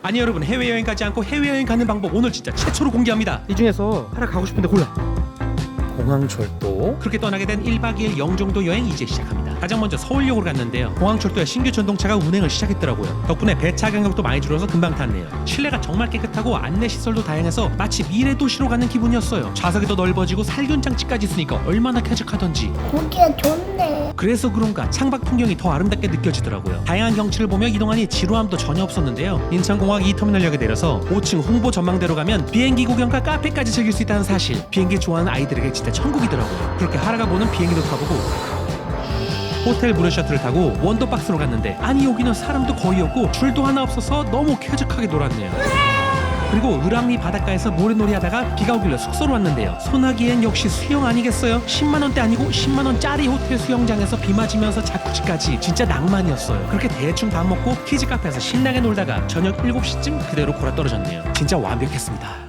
아니 여러분 해외여행 가지 않고 해외여행 가는 방법 오늘 진짜 최초로 공개합니다 이 중에서 하나 가고 싶은데 골라. 공항철도 그렇게 떠나게 된 1박 2일 영종도 여행 이제 시작합니다 가장 먼저 서울역으로 갔는데요 공항철도에 신규 전동차가 운행을 시작했더라고요 덕분에 배차 간격도 많이 줄어서 금방 탔네요 실내가 정말 깨끗하고 안내 시설도 다양해서 마치 미래 도시로 가는 기분이었어요 좌석이 더 넓어지고 살균 장치까지 있으니까 얼마나 쾌적하던지 고기가 좋네. 그래서 그런가 창밖 풍경이 더 아름답게 느껴지더라고요. 다양한 경치를 보며 이동하니 지루함도 전혀 없었는데요. 인천공항 2터미널역에 내려서 5층 홍보 전망대로 가면 비행기 구경과 카페까지 즐길 수 있다는 사실. 비행기 좋아하는 아이들에게 진짜 천국이더라고요. 그렇게 하라가 보는 비행기도 타보고 호텔 무료 셔틀을 타고 원더박스로 갔는데 아니 여기는 사람도 거의 없고 줄도 하나 없어서 너무 쾌적하게 놀았네요. 그리고 을왕리 바닷가에서 모래놀이 하다가 비가 오길래 숙소로 왔는데요. 소나기엔 역시 수영 아니겠어요? 10만 원대 아니고 10만 원짜리 호텔 수영장에서 비 맞으면서 자쿠지까지 진짜 낭만이었어요. 그렇게 대충 밥 먹고 키즈 카페에서 신나게 놀다가 저녁 7시쯤 그대로 골아 떨어졌네요. 진짜 완벽했습니다.